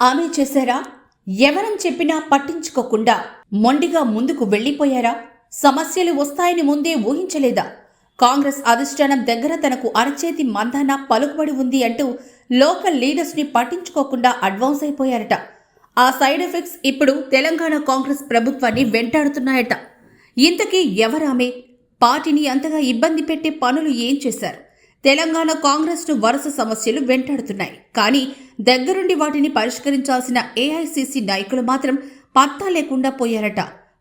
ఆమె చేశారా? ఎవరం చెప్పినా పట్టించుకోకుండా మొండిగా ముందుకు వెళ్ళిపోయారా సమస్యలు వస్తాయని ముందే ఊహించలేదా? కాంగ్రెస్ అధిష్టానం దగ్గర తనకు అరచేతి మందాన పలుకుబడి ఉంది అంటూ లోకల్ లీడర్స్ని పట్టించుకోకుండా అడ్వాన్స్ అయిపోయారట. ఆ సైడ్ ఎఫెక్ట్స్ ఇప్పుడు తెలంగాణ కాంగ్రెస్ ప్రభుత్వాన్ని వెంటాడుతున్నాయట. ఇంతకీ ఎవరామే? పార్టీని అంతగా ఇబ్బంది పెట్టే పనులు ఏం చేశారు? తెలంగాణ కాంగ్రెస్ను వరుస సమస్యలు వెంటాడుతున్నాయి. కానీ దగ్గరుండి వాటిని పరిష్కరించాల్సిన ఏఐసిసి నాయకులు మాత్రం పత్తా లేకుండా పోయారట.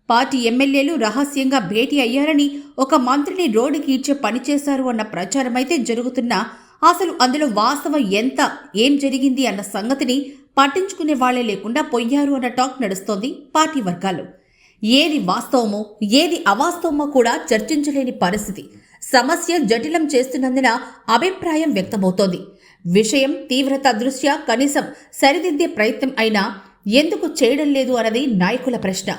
పార్టీ ఎమ్మెల్యేలు రహస్యంగా భేటీ అయ్యారని ఒక మంత్రిని రోడ్డుకి ఇచ్చే పని చేశారు అన్న ప్రచారం అయితే జరుగుతున్నా అసలు అందులో వాస్తవం ఎంత ఏం జరిగింది అన్న సంగతిని పట్టించుకునే వాళ్ళే లేకుండా పోయారు అన్న టాక్ నడుస్తోంది పార్టీ వర్గాల్లో ఏది వాస్తవమో ఏది అవాస్తవమో కూడా చర్చించలేని పరిస్థితి. సమస్య జటిలం చేస్తున్నందున అభిప్రాయం వ్యక్తమవుతోంది. విషయం తీవ్రత దృష్ట్యా కనీసం సరిదిద్దే ప్రయత్నం అయినా ఎందుకు చేయడం లేదు అన్నది నాయకుల ప్రశ్న.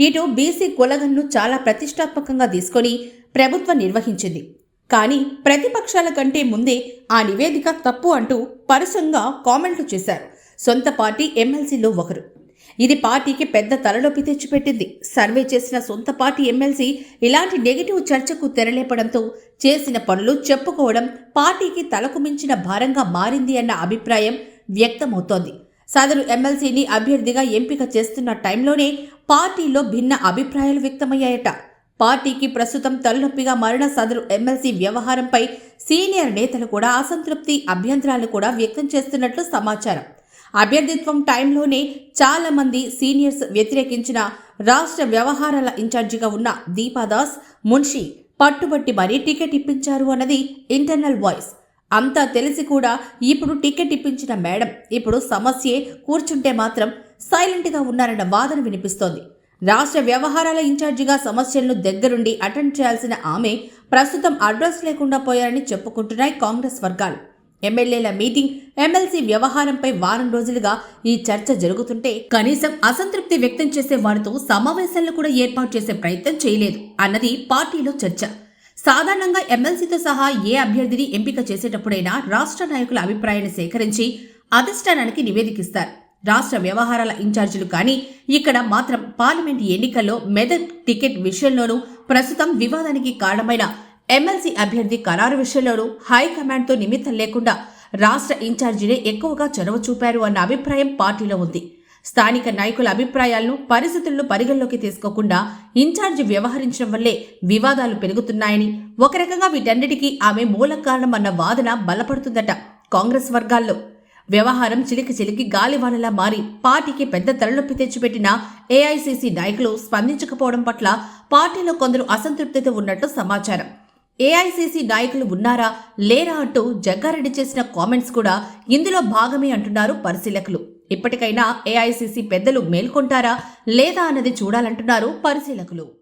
ఇటు బీసీ కులగన్ను చాలా ప్రతిష్టాత్మకంగా తీసుకొని ప్రభుత్వం నిర్వహించింది. కానీ ప్రతిపక్షాల కంటే ముందే ఆ నివేదిక తప్పు అంటూ పరుసంగా కామెంట్లు చేశారు. సొంత పార్టీ ఎమ్మెల్సీలో ఒకరు. ఇది పార్టీకి పెద్ద తలనొప్పి తెచ్చిపెట్టింది. సర్వే చేసిన సొంత పార్టీ ఎమ్మెల్సీ ఇలాంటి నెగిటివ్ చర్చకు తెరలేపడంతో చేసిన పనులు చెప్పుకోవడం పార్టీకి తలకు మించిన భారంగా మారింది అన్న అభిప్రాయం వ్యక్తమవుతోంది. సదరు ఎమ్మెల్సీని అభ్యర్థిగా ఎంపిక చేస్తున్న టైంలోనే పార్టీలో భిన్న అభిప్రాయాలు వ్యక్తమయ్యాయట. పార్టీకి ప్రస్తుతం తలనొప్పిగా మారిన సదరు ఎమ్మెల్సీ వ్యవహారంపై సీనియర్ నేతలు కూడా అసంతృప్తి అభ్యంతరాలు కూడా వ్యక్తం చేస్తున్నట్లు సమాచారం. అభ్యర్థిత్వం టైంలోనే చాలామంది సీనియర్స్ వ్యతిరేకించిన రాష్ట్ర వ్యవహారాల ఇన్ఛార్జిగా ఉన్న దీపాదాస్ మున్షి పట్టుబట్టి మరీ టికెట్ ఇప్పించారు అన్నది ఇంటర్నల్ వాయిస్. అంతా తెలిసి కూడా ఇప్పుడు టికెట్ ఇప్పించిన మేడం ఇప్పుడు సమస్యే కూర్చుంటే మాత్రం సైలెంట్గా ఉన్నారన్న వాదన వినిపిస్తోంది. రాష్ట్ర వ్యవహారాల ఇన్ఛార్జిగా సమస్యలను దగ్గరుండి అటెండ్ చేయాల్సిన ఆమె ప్రస్తుతం అడ్రస్ లేకుండా పోయారని చెప్పుకుంటున్నాయి కాంగ్రెస్ వర్గాలు. ఎమ్మెల్యేల మీటింగ్ ఎమ్మెల్సీ వ్యవహారంపై వారం రోజులుగా ఈ చర్చ జరుగుతుంటే కనీసం అసంతృప్తి వ్యక్తం చేసే వారితో సమావేశాలను కూడా ఏర్పాటు చేసే ప్రయత్నం చేయలేదు అన్నది పార్టీలో చర్చ. సాధారణంగా ఎమ్మెల్సీతో సహా ఏ అభ్యర్థిని ఎంపిక చేసేటప్పుడైనా రాష్ట్ర నాయకుల అభిప్రాయాన్ని సేకరించి అధిష్టానానికి నివేదికిస్తారు. రాష్ట్ర వ్యవహారాల ఇన్ఛార్జీలు కానీ ఇక్కడ మాత్రం పార్లమెంట్ ఎన్నికల్లో మెదక్ టికెట్ విషయంలోనూ ప్రస్తుతం వివాదానికి కారణమైన ఎమ్మెల్సీ అభ్యర్థి ఖరారు విషయంలోనూ హైకమాండ్తో నిమిత్తం లేకుండా రాష్ట్ర ఇన్ఛార్జీనే ఎక్కువగా చొరవ చూపారు అన్న అభిప్రాయం పార్టీలో ఉంది. స్థానిక నాయకుల అభిప్రాయాలను పరిస్థితులను పరిగణలోకి తీసుకోకుండా ఇన్ఛార్జి వ్యవహరించడం వల్లే వివాదాలు పెరుగుతున్నాయని ఒక రకంగా వీటన్నిటికీ ఆమె మూల కారణం అన్న వాదన బలపడుతుందట కాంగ్రెస్ వర్గాల్లో. వ్యవహారం చిలికి చిలికి గాలివానలా మారి పార్టీకి పెద్ద తలనొప్పి తెచ్చిపెట్టిన ఏఐసీసీ నాయకులు స్పందించకపోవడం పట్ల పార్టీలో కొందరు అసంతృప్తితో ఉన్నట్లు సమాచారం. ఏఐసీసీ నాయకులు ఉన్నారా? లేరా అంటూ జగ్గారెడ్డి చేసిన కామెంట్స్ కూడా ఇందులో భాగమే అంటున్నారు పరిశీలకులు. ఇప్పటికైనా ఏఐసీసీ పెద్దలు మేల్కొంటారా? లేదా అన్నది చూడాలంటున్నారు పరిశీలకులు.